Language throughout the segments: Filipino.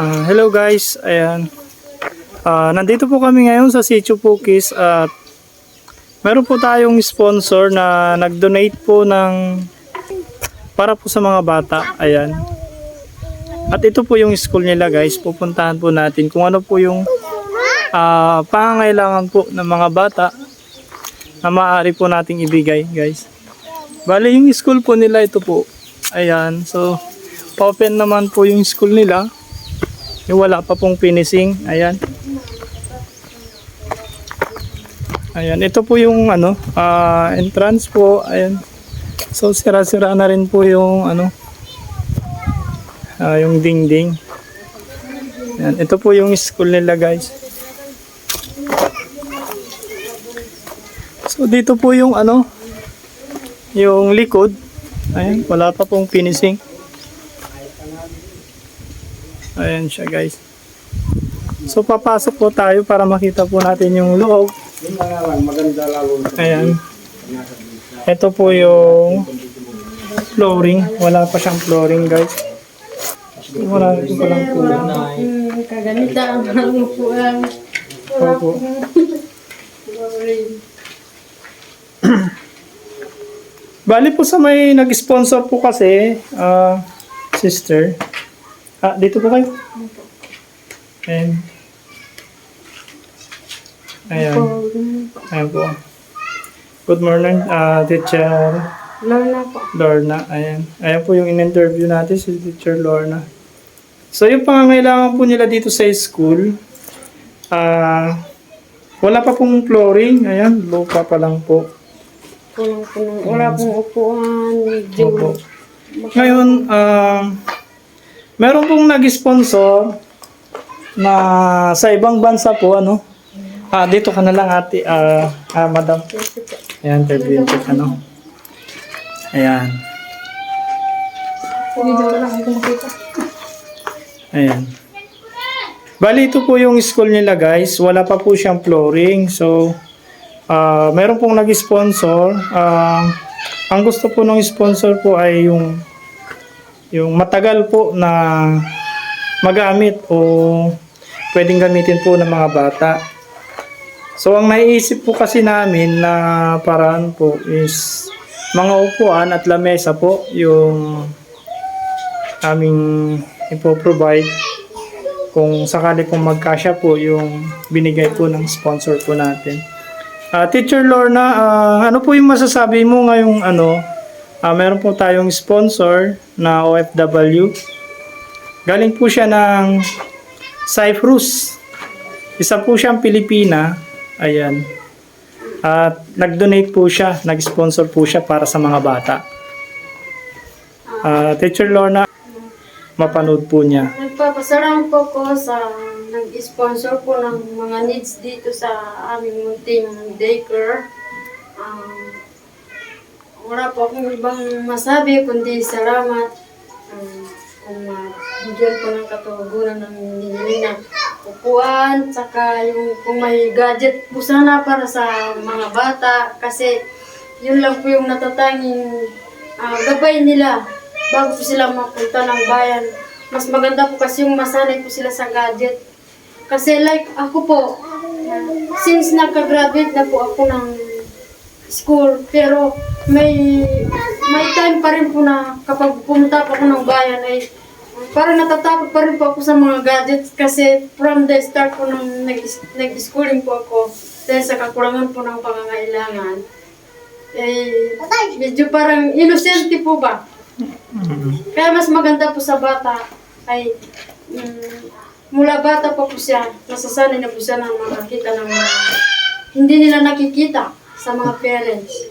Ah, hello guys, ayan. Ah, nandito po kami ngayon sa Sitio Pukis at meron po tayong sponsor na nag-donate po ng para po sa mga bata. Ayan. At ito po yung school nila guys. Pupuntahan po natin kung ano po yung ah, pangangailangan po ng mga bata na maaari po nating ibigay guys. Bale yung school po nila ito po. Ayan. So, open naman po yung school nila. Yung wala pa pong finishing. Ayan. Ayan. Ito po yung ano, ah, entrance po. Ayan. So, sira-sira na rin po yung ano, ah, yung dingding. Ayan. Ito po yung school nila guys. So, dito po yung ano, yung likod. Ayan. Wala pa pong finishing. Ayan siya guys. So papasok po tayo para makita po natin yung loob. Ayan. Ito po yung flooring. Wala pa siyang flooring guys. Wala pa palang kulang. Hmm, kaganita ang mga upuan. Opo. Bali po sa may nag-sponsor po kasi, ah, sister. Ah, dito po kayo. Ayan. Ayan. Ayan po. Good morning, ah, teacher Lorna po. Lorna. Ayan. Ayan po yung in-interview natin si teacher Lorna. So yung pangangailangan po nila dito sa school, ah, wala pa pong flooring. Ayan, lupa pa lang po. Kulang po wala pong upuan. Medyo, Opo. Ngayon, ah, meron pong nag-sponsor na sa ibang bansa po, ano? Ah, dito ka na lang ate, ah, ah madam. Ayan, interview check, ano? Ayan. Ayan. Bali, ito po yung school nila guys. Wala pa po siyang flooring. So, ah meron pong nag-sponsor. Ah, ang gusto po ng sponsor po ay yung yung matagal po na magamit o pwedeng gamitin po ng mga bata. So, ang naiisip po kasi namin na paraan po is mga upuan at lamesa po yung aming ipoprovide kung sakali pong magkasya po yung binigay po ng sponsor po natin. Ah, Teacher Lorna, ah, ano po yung masasabi mo ngayong ano, ah, meron po tayong sponsor na OFW. Galing po siya ng Cyprus. Isa po siyang Pilipina. Ayan. At nag-donate po siya, nag-sponsor po siya para sa mga bata. Ah, Teacher Lorna, mapanood po niya. Nagpapasarang po ko sa nag-sponsor po ng mga needs dito sa aming munting daycare. Um, wala po akong ibang masabi kundi salamat um, kung uh, bigyan ko ng katugunan ng na upuan, saka yung kung may gadget po sana para sa mga bata kasi yun lang po yung natatanging ah, gabay nila bago po sila mapunta ng bayan. Mas maganda po kasi yung masanay po sila sa gadget. Kasi like ako po, ah, since nagka-graduate na po ako ng school, pero may may time pa rin po na kapag pumunta po ako ng bayan ay parang natatakot pa rin po ako sa mga gadgets kasi from the start po nung nag- nag-schooling po ako dahil sa kakulangan po ng pangangailangan eh, medyo parang innocent po ba? Kaya mas maganda po sa bata ay mm, mula bata pa po siya, nasasanay na po siya ng makakita ng mga hindi nila nakikita sa mga parents.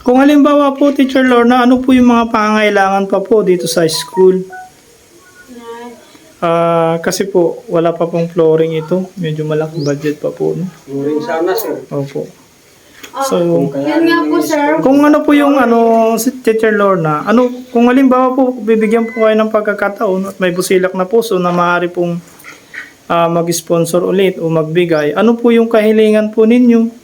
Kung halimbawa po, Teacher Lorna, ano po yung mga pangangailangan pa po dito sa school? Ah, kasi po, wala pa pong flooring ito. Medyo malaking budget pa po. No? Muring sana sir. Opo. ah, So, yun nga po sir, kung ano po yung ano, si Teacher Lorna, ano, kung halimbawa po, bibigyan po kayo ng pagkakataon at may busilak na puso na maaari pong ah, mag-sponsor ulit o magbigay, ano po yung kahilingan po ninyo?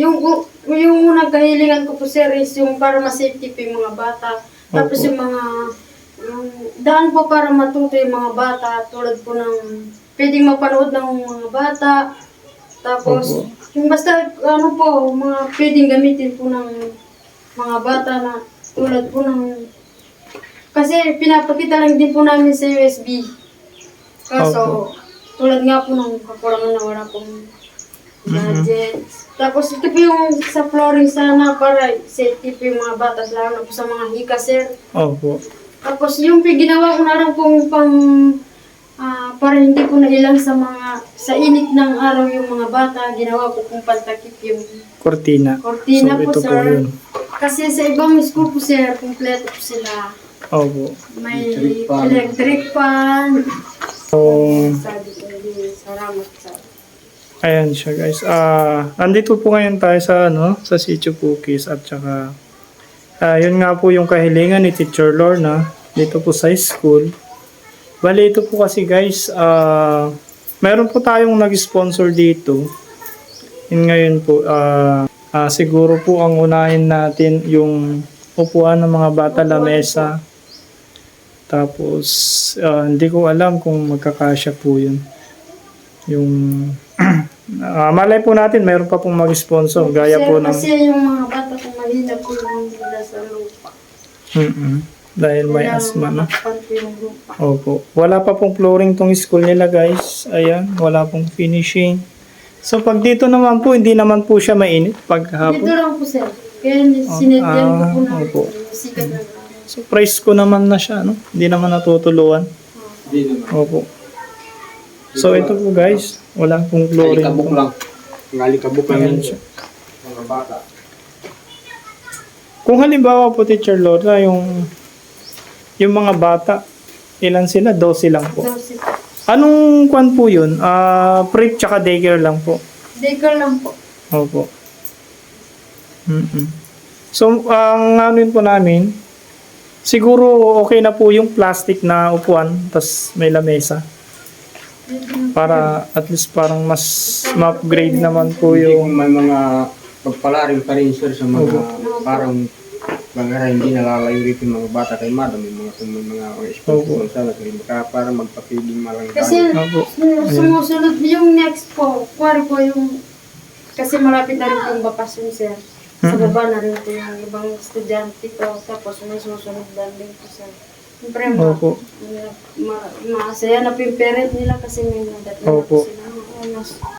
Yung yung unang kahilingan ko po sir is yung para ma-safety po yung mga bata. Tapos Opo. yung mga daan po para matuto yung mga bata tulad po ng pwedeng mapanood ng mga bata. Tapos, Opo. yung basta ano po, mga pwedeng gamitin po ng mga bata na tulad po ng kasi pinapakita lang din po namin sa USB. Kaso, tulad nga po ng kakulangan na wala pong gadgets. Tapos ito po yung sa flooring sana para safety po yung mga bata, lalo na po sa mga hika, sir. Opo. Tapos yung pi- ginawa ko na lang pong pang ah, para hindi po nailang sa mga sa init ng araw yung mga bata, ginawa ko pong pantakip yung Cortina. kortina so, po, ito po sir. yun. Kasi sa ibang school po, sir, kompleto po sila. Opo. May Electric fan. electric fan. So, Sabi ko, hindi, salamat sa ayan siya guys. Ah, andito po ngayon tayo sa ano, sa Sitio Cookies at saka ah, yun nga po yung kahilingan ni Teacher Lorna dito po sa school. Bali ito po kasi guys, ah, meron po tayong nag-sponsor dito. Yun ngayon po, ah, ah, siguro po ang unahin natin yung upuan ng mga bata lamesa. Tapos, ah, hindi ko alam kung magkakasya po yun. Yung, ah, malay po natin, mayroon pa pong mag-sponsor. Gaya Sir, po ng, kasi yung mga bata kung mahina po yung nila sa lupa. Mm-mm. dahil may po yung lupa. Opo. Wala pa pong flooring tong school nila, guys. Ayan, wala pong finishing. So, pag dito naman po, hindi naman po siya mainit pag Dito hapon. lang po, sir. Kaya sinedyan ko po ah, na opo. sikat na araw. So, price ko naman na siya, no? Hindi naman natutuluan. Hindi naman. Opo. So, ito po, guys. Wala pong flooring. Alikabok lang. Ang alikabok lang siya. Mga bata. Kung halimbawa po, Teacher Lorna, yung yung mga bata, ilan sila? 12 lang po. So, si Anong kwan po yun? Ah, prep tsaka daycare lang po. Decker lang po. Opo. mm So, ang ano yun po namin, siguro okay na po yung plastic na upuan, tas may lamesa. Para at least parang mas ma-upgrade naman po yung... may mga pagpalarin pa rin sir sa mga parang mga hindi nalalayo rito yung mga bata kay madam. May mga kung may mga sponsor sana kaya baka para magpapiling malang Kasi su- sumusunod yung next po, kuwari po yung kasi malapit na rin po yung bakasyon sir. Sa baba na rin po yung ibang estudyante ko. Tapos may susunod lang din po sir. Siyempre, ma, Opo. ma, ma, masaya na po yung parent nila kasi may nadat na po Opo. sila. Mas